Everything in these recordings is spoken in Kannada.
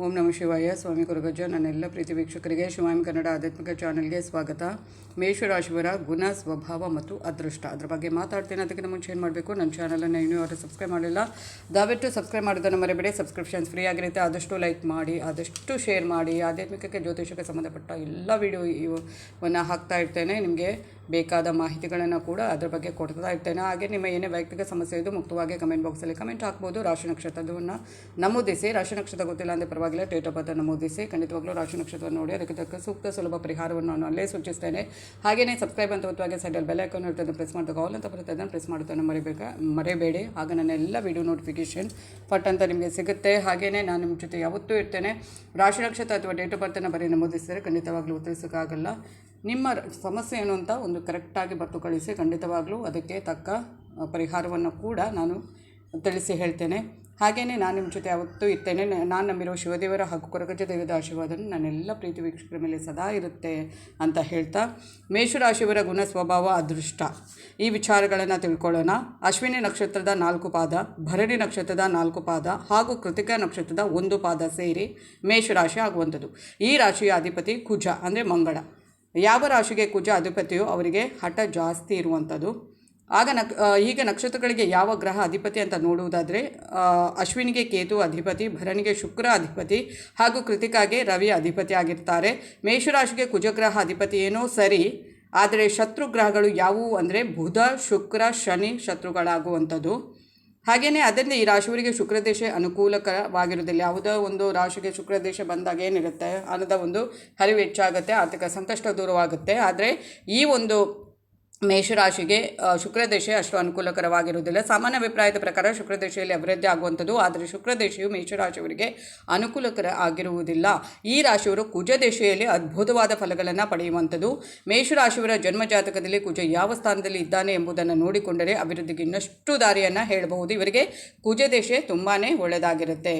ಓಂ ನಮ ಶಿವಾಯ. ಸ್ವಾಮಿ ಕುರುಗಜ್ಜ ನನ್ನೆಲ್ಲ ಪ್ರೀತಿ ವೀಕ್ಷಕರಿಗೆ ಶಿವಾಮಿ ಕನ್ನಡ ಆಧ್ಯಾತ್ಮಿಕ ಚಾನೆಲ್ಗೆ ಸ್ವಾಗತ. ಮೇಷರಾಶಿಯವರ ಗುಣ, ಸ್ವಭಾವ ಮತ್ತು ಅದೃಷ್ಟ. ಅದ್ರ ಬಗ್ಗೆ ಮಾತಾಡ್ತೇನೆ. ಅದಕ್ಕಿಂತ ಮುಂಚೆ ಏನು ಮಾಡಬೇಕು? ನನ್ನ ಚಾನಲನ್ನು ಇನ್ನೂ ಅವರು ಸಬ್ಸ್ಕ್ರೈಬ್ ಮಾಡಿಲ್ಲ, ದಯವಿಟ್ಟು ಸಬ್ಸ್ಕ್ರೈಬ್ ಮಾಡೋದನ್ನು ಮರಿಬೇಡಿ. ಸಬ್ಸ್ಕ್ರಿಪ್ಷನ್ಸ್ ಫ್ರೀ ಆಗಿರುತ್ತೆ. ಆದಷ್ಟು ಲೈಕ್ ಮಾಡಿ, ಆದಷ್ಟು ಶೇರ್ ಮಾಡಿ. ಆಧ್ಯಾತ್ಮಿಕಕ್ಕೆ ಜ್ಯೋತಿಷಕ್ಕೆ ಸಂಬಂಧಪಟ್ಟ ಎಲ್ಲ ವಿಡಿಯೋ ಇವನ್ನು ಹಾಕ್ತಾ ಇರ್ತೇನೆ. ನಿಮಗೆ ಬೇಕಾದ ಮಾಹಿತಿಗಳನ್ನು ಕೂಡ ಅದ್ರ ಬಗ್ಗೆ ಕೊಡ್ತಾ ಇರ್ತೇನೆ. ಹಾಗೆ ನಿಮ್ಮ ಏನೇ ವೈಯಕ್ತಿಕ ಸಮಸ್ಯೆ ಇದು ಮುಕ್ತವಾಗಿ ಕಮೆಂಟ್ ಬಾಕ್ಸಲ್ಲಿ ಕಮೆಂಟ್ ಹಾಕ್ಬೋದು. ರಾಶಿ ನಕ್ಷತ್ರವನ್ನು ನಮೂದಿಸಿ. ರಾಶಿ ನಕ್ಷತ್ರ ಗೊತ್ತಿಲ್ಲ ಅಂದರೆ ಪರವಾಗಿಲ್ಲ. ಡೇಟ್ ಆಫ್ ಬರ್ತ್ ನಮೂದಿಸಿ. ಖಂಡಿತವಾಗ್ಲೂ ರಾಶಿ ನಕ್ಷತ್ರವನ್ನು ನೋಡಿ. ಅದಕ್ಕೆ ತಕ್ಕ ಸೂಕ್ತ ಸುಲಭ ಪರಿಹಾರವನ್ನು ನಾನು ಅಲ್ಲೇ ಸೂಚಿಸ್ತೇನೆ. ಹಾಗೆಯೇ ಸಬ್ಸ್ಕ್ರೈಬ್ ಅಂತ ಒತ್ತುವಾಗ ಸೈಡಲ್ಲಿ ಬೆಲ್ ಐಕಾನ್ ಇರ್ತದೆ ಪ್ರೆಸ್ ಮಾಡ್ತಾ ಆಲ್ ಅಂತ ಬರುತ್ತೆ, ಅದನ್ನು ಪ್ರೆಸ್ ಮಾಡ್ತಾನೆ ಮರಿಬೇಕಾ ಮರೆಯಬೇಡಿ ಆಗ ನನ್ನ ಎಲ್ಲ ವಿಡಿಯೋ ನೋಟಿಫಿಕೇಷನ್ ಪಟ್ ಅಂತ ನಿಮಗೆ ಸಿಗುತ್ತೆ. ಹಾಗೆಯೇ ನಾನು ನಿಮ್ಮ ಜೊತೆ ಯಾವತ್ತೂ ಇರ್ತೇನೆ. ರಾಶಿ ನಕ್ಷತ್ರ ಅಥವಾ ಡೇಟ್ ಆಫ್ ಬರ್ತನ್ನು ಬರೀ ನಮೂದಿಸಿದರೆ ಖಂಡಿತವಾಗಲೂ ಉತ್ತರಿಸೋಕ್ಕಾಗಲ್ಲ. ನಿಮ್ಮ ಸಮಸ್ಯೆ ಏನು ಅಂತ ಒಂದು ಕರೆಕ್ಟಾಗಿ ಬರೆದು ಕಳಿಸಿ, ಖಂಡಿತವಾಗಲೂ ಅದಕ್ಕೆ ತಕ್ಕ ಪರಿಹಾರವನ್ನು ಕೂಡ ನಾನು ತಿಳಿಸಿ ಹೇಳ್ತೇನೆ. ಹಾಗೆಯೇ ನಾನು ನಿಮ್ಮ ಜೊತೆ ಯಾವತ್ತೂ ಇರ್ತೇನೆ. ನಾನು ನಂಬಿರೋ ಶಿವದೇವರ ಹಾಗೂ ಕೊರಗಜ ದೇವದ ಆಶೀರ್ವಾದ ನನ್ನೆಲ್ಲ ಪ್ರೀತಿ ವೀಕ್ಷಕರ ಮೇಲೆ ಸದಾ ಇರುತ್ತೆ ಅಂತ ಹೇಳ್ತಾ, ಮೇಷರಾಶಿಯವರ ಗುಣ ಸ್ವಭಾವ ಅದೃಷ್ಟ. ಈ ವಿಚಾರಗಳನ್ನು ತಿಳ್ಕೊಳ್ಳೋಣ. ಅಶ್ವಿನಿ ನಕ್ಷತ್ರದ ನಾಲ್ಕು ಪಾದ, ಭರಣಿ ನಕ್ಷತ್ರದ ನಾಲ್ಕು ಪಾದ ಹಾಗೂ ಕೃತಿಕಾ ನಕ್ಷತ್ರದ ಒಂದು ಪಾದ ಸೇರಿ ಮೇಷರಾಶಿ ಆಗುವಂಥದ್ದು. ಈ ರಾಶಿಯ ಅಧಿಪತಿ ಕುಜ ಅಂದರೆ ಮಂಗಳ. ಯಾವ ರಾಶಿಗೆ ಕುಜ ಅಧಿಪತಿಯೋ ಅವರಿಗೆ ಹಠ ಜಾಸ್ತಿ ಇರುವಂಥದ್ದು. ಆಗ ನಕ್ ಹೀಗೆ ನಕ್ಷತ್ರಗಳಿಗೆ ಯಾವ ಗ್ರಹ ಅಧಿಪತಿ ಅಂತ ನೋಡುವುದಾದರೆ ಅಶ್ವಿನಿಗೆ ಕೇತು ಅಧಿಪತಿ, ಭರಣಿಗೆ ಶುಕ್ರ ಅಧಿಪತಿ, ಹಾಗೂ ಕೃತಿಕಾಗೆ ರವಿ ಅಧಿಪತಿ ಆಗಿರ್ತಾರೆ. ಮೇಷರಾಶಿಗೆ ಕುಜಗ್ರಹ ಅಧಿಪತಿ ಏನೋ ಸರಿ, ಆದರೆ ಶತ್ರು ಗ್ರಹಗಳು ಯಾವುವು ಅಂದರೆ ಬುಧ, ಶುಕ್ರ, ಶನಿ ಶತ್ರುಗಳಾಗುವಂಥದ್ದು. ಹಾಗೆಯೇ ಅದರಿಂದ ಈ ರಾಶಿಯವರಿಗೆ ಶುಕ್ರದೇಶ ಅನುಕೂಲಕರವಾಗಿರುವುದಿಲ್ಲ. ಯಾವುದೋ ಒಂದು ರಾಶಿಗೆ ಶುಕ್ರದೇಶ ಬಂದಾಗ ಏನಿರುತ್ತೆ ಅನ್ನೋದ ಒಂದು ಹರಿವು ಹೆಚ್ಚಾಗುತ್ತೆ, ಆರ್ಥಿಕ ಸಂಕಷ್ಟ ದೂರವಾಗುತ್ತೆ. ಆದರೆ ಈ ಒಂದು ಮೇಷರಾಶಿಗೆ ಶುಕ್ರ ಶುಕ್ರದೇಶ ಅಷ್ಟು ಅನುಕೂಲಕರವಾಗಿರುವುದಿಲ್ಲ. ಸಾಮಾನ್ಯ ಅಭಿಪ್ರಾಯದ ಪ್ರಕಾರ ಶುಕ್ರದೇಶದಲ್ಲಿ ಅಭಿವೃದ್ಧಿ ಆಗುವಂಥದ್ದು, ಆದರೆ ಶುಕ್ರದೇಶಿಯು ಮೇಷರಾಶಿಯವರಿಗೆ ಅನುಕೂಲಕರ ಆಗಿರುವುದಿಲ್ಲ. ಈ ರಾಶಿಯವರು ಕುಜ ದೇಶೆಯಲ್ಲಿ ಅದ್ಭುತವಾದ ಫಲಗಳನ್ನು ಪಡೆಯುವಂಥದ್ದು. ಮೇಷರಾಶಿಯವರ ಜನ್ಮ ಜಾತಕದಲ್ಲಿ ಕುಜ ಯಾವ ಸ್ಥಾನದಲ್ಲಿ ಇದ್ದಾನೆ ಎಂಬುದನ್ನು ನೋಡಿಕೊಂಡರೆ ಅಭಿವೃದ್ಧಿಗೆ ಇನ್ನಷ್ಟು ದಾರಿಯನ್ನು ಹೇಳಬಹುದು. ಇವರಿಗೆ ಕುಜ ದಶೆ ತುಂಬಾ ಒಳ್ಳೆಯದಾಗಿರುತ್ತೆ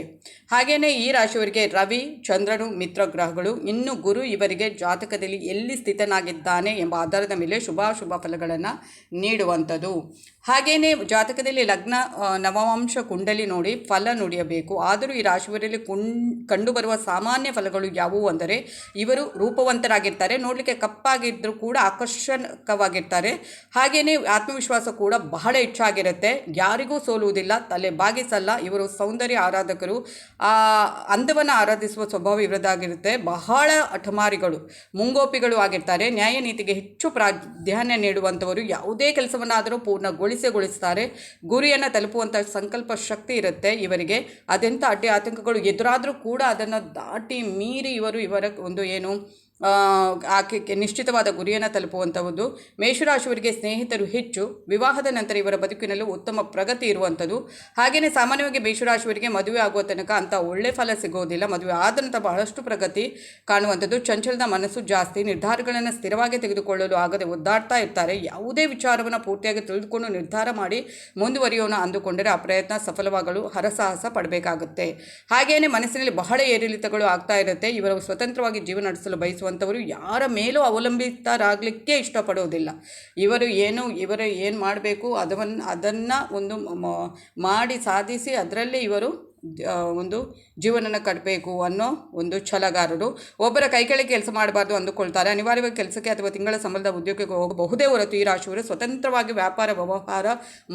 ಹಾಗೆಯೇ ಈ ರಾಶಿಯವರಿಗೆ ರವಿ, ಚಂದ್ರನು, ಮಿತ್ರ ಗ್ರಹಗಳು, ಇನ್ನು ಗುರು ಇವರಿಗೆ ಜಾತಕದಲ್ಲಿ ಎಲ್ಲಿ ಸ್ಥಿತನಾಗಿದ್ದಾನೆ ಎಂಬ ಆಧಾರದ ಮೇಲೆ ಶುಭಾಶುಭ ಫಲಗಳನ್ನು ನೀಡುವಂಥದ್ದು. ಹಾಗೆಯೇ ಜಾತಕದಲ್ಲಿ ಲಗ್ನ ನವಮಾಂಶ ಕುಂಡಲಿ ನೋಡಿ ಫಲ ನುಡಿಯಬೇಕು. ಆದರೂ ಈ ರಾಶಿಯವರಲ್ಲಿ ಕುಂ, ಕಂಡುಬರುವ ಸಾಮಾನ್ಯ ಫಲಗಳು ಯಾವುವು ಅಂದರೆ, ಇವರು ರೂಪವಂತರಾಗಿರ್ತಾರೆ, ನೋಡಲಿಕ್ಕೆ ಕಪ್ಪಾಗಿದ್ದರೂ ಕೂಡ ಆಕರ್ಷಕವಾಗಿರ್ತಾರೆ. ಹಾಗೆಯೇ ಆತ್ಮವಿಶ್ವಾಸ ಕೂಡ ಬಹಳ ಹೆಚ್ಚಾಗಿರುತ್ತೆ. ಯಾರಿಗೂ ಸೋಲುವುದಿಲ್ಲ, ತಲೆ ಬಾಗಿಸಲ್ಲ, ಇವರು ಸೌಂದರ್ಯ ಆರಾಧಕರು. ಆ ಅಂದವನ್ನು ಆರಾಧಿಸುವ ಸ್ವಭಾವ ಇವರದಾಗಿರುತ್ತೆ ಬಹಳ ಅಠಮಾರಿಗಳು ಮುಂಗೋಪಿಗಳು ಆಗಿರ್ತಾರೆ. ನ್ಯಾಯ ನೀತಿಗೆ ಹೆಚ್ಚು ಪ್ರಾಧಾನ್ಯ ನೀಡುವಂಥವರು ಯಾವುದೇ ಕೆಲಸವನ್ನಾದರೂ ಪೂರ್ಣಗೊಳಿಸಗೊಳಿಸ್ತಾರೆ. ಗುರಿಯನ್ನು ತಲುಪುವಂಥ ಸಂಕಲ್ಪ ಶಕ್ತಿ ಇರುತ್ತೆ ಇವರಿಗೆ. ಅದೆಂಥ ಅಡ್ಡಿ ಆತಂಕಗಳು ಎದುರಾದರೂ ಕೂಡ ಅದನ್ನು ದಾಟಿ ಮೀರಿ ಇವರು ಇವರ ಒಂದು ಏನು ಆ, ಆಕೆಗೆ ನಿಶ್ಚಿತವಾದ ಗುರಿಯನ್ನು ತಲುಪುವಂಥದ್ದು ಮೇಷರಾಶಿಯವರಿಗೆ ಸ್ನೇಹಿತರು ಹೆಚ್ಚು. ವಿವಾಹದ ನಂತರ ಇವರ ಬದುಕಿನಲ್ಲಿ ಉತ್ತಮ ಪ್ರಗತಿ ಇರುವಂಥದ್ದು ಹಾಗೆಯೇ ಸಾಮಾನ್ಯವಾಗಿ ಮೇಷರಾಶಿಯವರಿಗೆ ಮದುವೆ ಆಗುವ ತನಕ ಅಂತ ಒಳ್ಳೆ ಫಲ ಸಿಗೋದಿಲ್ಲ. ಮದುವೆ ಆದ ನಂತರ ಬಹಳಷ್ಟು ಪ್ರಗತಿ ಕಾಣುವಂಥದ್ದು ಚಂಚಲದ ಮನಸ್ಸು ಜಾಸ್ತಿ. ನಿರ್ಧಾರಗಳನ್ನು ಸ್ಥಿರವಾಗಿ ತೆಗೆದುಕೊಳ್ಳಲು ಆಗದೆ ಒದ್ದಾಡ್ತಾ ಇರ್ತಾರೆ. ಯಾವುದೇ ವಿಚಾರವನ್ನು ಪೂರ್ತಿಯಾಗಿ ತಿಳಿದುಕೊಂಡು ನಿರ್ಧಾರ ಮಾಡಿ ಮುಂದುವರಿಯೋಣ ಅಂದುಕೊಂಡರೆ ಆ ಪ್ರಯತ್ನ ಸಫಲವಾಗಲು ಹರಸಾಹಸ ಪಡಬೇಕಾಗುತ್ತೆ. ಹಾಗೆಯೇ ಮನಸ್ಸಿನಲ್ಲಿ ಬಹಳ ಏರಿಳಿತಗಳು ಆಗ್ತಾ ಇರುತ್ತೆ. ಇವರು ಸ್ವತಂತ್ರವಾಗಿ ಜೀವನ ನಡೆಸಲು ಬಯಸುವಂಥವರು ಯಾರ ಮೇಲೂ ಅವಲಂಬಿತರಾಗಲಿಕ್ಕೆ ಇಷ್ಟಪಡೋದಿಲ್ಲ. ಇವರು ಏನು ಇವರು ಏನು ಮಾಡಬೇಕು ಅದನ್ನು ಅದನ್ನು ಒಂದು ಮಾಡಿ ಸಾಧಿಸಿ ಅದರಲ್ಲೇ ಇವರು ಒಂದು ಜೀವನನ ಕಟ್ಟಬೇಕು ಅನ್ನೋ ಒಂದು ಛಲಗಾರರು. ಒಬ್ಬರ ಕೈ ಕೆಳಗೆ ಕೆಲಸ ಮಾಡಬಾರ್ದು ಅಂದುಕೊಳ್ತಾರೆ. ಅನಿವಾರ್ಯವಾಗಿ ಕೆಲಸಕ್ಕೆ ಅಥವಾ ತಿಂಗಳ ಸಂಬಳದ ಉದ್ಯೋಗಕ್ಕೆ ಹೋಗಬಹುದೇ ಹೊರತು ಈ ರಾಶಿಯವರು ಸ್ವತಂತ್ರವಾಗಿ ವ್ಯಾಪಾರ, ವ್ಯವಹಾರ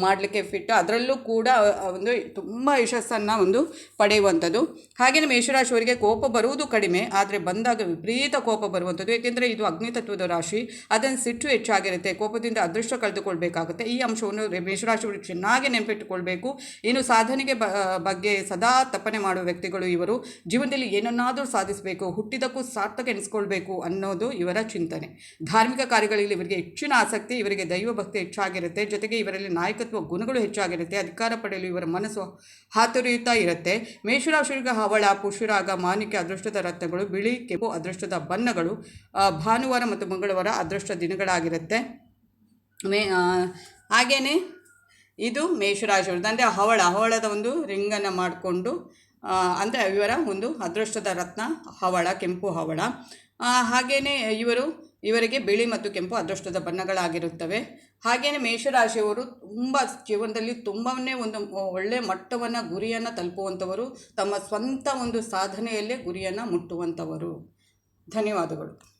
ಮಾಡಲಿಕ್ಕೆ ಫಿಟ್ ಅದರಲ್ಲೂ ಕೂಡ ಒಂದು ತುಂಬ ಯಶಸ್ಸನ್ನು ಒಂದು ಪಡೆಯುವಂಥದ್ದು. ಹಾಗೆಯೇ ಮೇಷರಾಶಿಯವರಿಗೆ ಕೋಪ ಬರುವುದು ಕಡಿಮೆ, ಆದರೆ ಬಂದಾಗ ವಿಪರೀತ ಕೋಪ ಬರುವಂಥದ್ದು. ಏಕೆಂದರೆ ಇದು ಅಗ್ನಿತತ್ವದ ರಾಶಿ. ಅದನ್ನು ಸಿಟ್ಟು ಹೆಚ್ಚಾಗಿರುತ್ತೆ. ಕೋಪದಿಂದ ಅದೃಷ್ಟ ಕಳೆದುಕೊಳ್ಬೇಕಾಗುತ್ತೆ. ಈ ಅಂಶವನ್ನು ಮೇಷರಾಶಿಯವರು ಚೆನ್ನಾಗಿ ನೆನಪಿಟ್ಟುಕೊಳ್ಬೇಕು. ಇನ್ನು ಸಾಧನೆಗೆ ಬಗ್ಗೆ ಸದಾ ತಪ್ಪನೆ ಮಾಡುವ ವ್ಯಕ್ತಿಗಳು ಇವರು. ಜೀವನದಲ್ಲಿ ಏನನ್ನಾದರೂ ಸಾಧಿಸಬೇಕು ಹುಟ್ಟಿದಕ್ಕೂ ಸಾರ್ಥಕ ಎನಿಸ್ಕೊಳ್ಬೇಕು ಅನ್ನೋದು ಇವರ ಚಿಂತನೆ. ಧಾರ್ಮಿಕ ಕಾರ್ಯಗಳಲ್ಲಿ ಇವರಿಗೆ ಹೆಚ್ಚಿನ ಆಸಕ್ತಿ, ಇವರಿಗೆ ದೈವ ಭಕ್ತಿ ಹೆಚ್ಚಾಗಿರುತ್ತೆ. ಜೊತೆಗೆ ಇವರಲ್ಲಿ ನಾಯಕತ್ವ ಗುಣಗಳು ಹೆಚ್ಚಾಗಿರುತ್ತೆ. ಅಧಿಕಾರ ಪಡೆಯಲು ಇವರ ಮನಸ್ಸು ಹಾತೊರೆಯುತ್ತಾ ಇರುತ್ತೆ. ಮೇಷರಾಶಿಗೆ ಹವಳ ಪುಷುರಾಗ ಮಾನಿಕೆ, ಅದೃಷ್ಟದ ರತ್ನಗಳು, ಬಿಳಿ, ಕೆಂಪು, ಅದೃಷ್ಟದ ಬಣ್ಣಗಳು ಭಾನುವಾರ ಮತ್ತು ಮಂಗಳವಾರ ಅದೃಷ್ಟ ದಿನಗಳಾಗಿರುತ್ತೆ. ಮೇ ಹಾಗೆಯೇ ಇದು ಮೇಷರಾಶಿಯವ್ರದ್ದು ಅಂದರೆ ಹವಳ, ಹವಳದ ಒಂದು ರಿಂಗನ್ನು ಮಾಡಿಕೊಂಡು ಅಂದರೆ ಇವರ ಒಂದು ಅದೃಷ್ಟದ ರತ್ನ, ಹವಳ, ಕೆಂಪು ಹವಳ. ಹಾಗೆಯೇ ಇವರು, ಇವರಿಗೆ ಬಿಳಿ ಮತ್ತು ಕೆಂಪು ಅದೃಷ್ಟದ ಬಣ್ಣಗಳಾಗಿರುತ್ತವೆ. ಹಾಗೆಯೇ ಮೇಷರಾಶಿಯವರು ತುಂಬ ಜೀವನದಲ್ಲಿ ತುಂಬನೇ ಒಂದು ಒಳ್ಳೆಯ ಮಟ್ಟವನ್ನು, ಗುರಿಯನ್ನು ತಲುಪುವಂಥವರು, ತಮ್ಮ ಸ್ವಂತ ಒಂದು ಸಾಧನೆಯಲ್ಲೇ ಗುರಿಯನ್ನು ಮುಟ್ಟುವಂಥವರು. ಧನ್ಯವಾದಗಳು.